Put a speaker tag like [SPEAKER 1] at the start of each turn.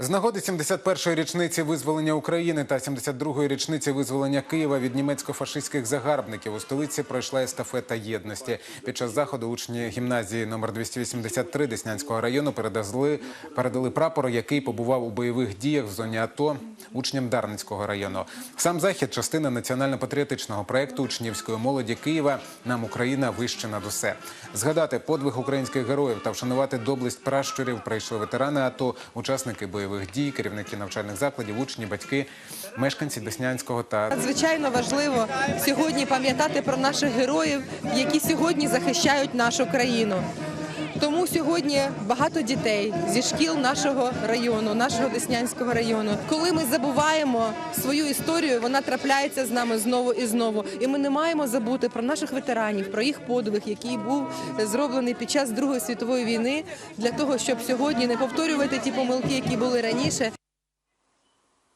[SPEAKER 1] З нагоди 71-ї річниці визволення України та 72-ї річниці визволення Києва від німецько-фашистських загарбників у столиці пройшла естафета єдності. Під час заходу учні гімназії номер 283 Деснянського району передали, передали прапор, який побував у бойових діях в зоні АТО учням Дарницького району. Сам захід частина національно-патріотичного проекту учнівської молоді Києва Нам Україна вище над усе. Згадати подвиг українських героїв та вшанувати доблесть пращурів прийшли ветерани АТО, учасники бойових дій, керівники навчальних закладів, учні, батьки, мешканці Деснянського та
[SPEAKER 2] Надзвичайно важливо сьогодні пам'ятати про наших героїв, які сьогодні захищають нашу країну. Тому сьогодні багато дітей зі шкіл нашого району, нашого Деснянського району. Коли ми забуваємо свою історію, вона трапляється з нами знову і знову. І ми не маємо забути про наших ветеранів, про їх подвиг, який був зроблений під час Другої світової війни, для того, щоб сьогодні не повторювати ті помилки, які були раніше,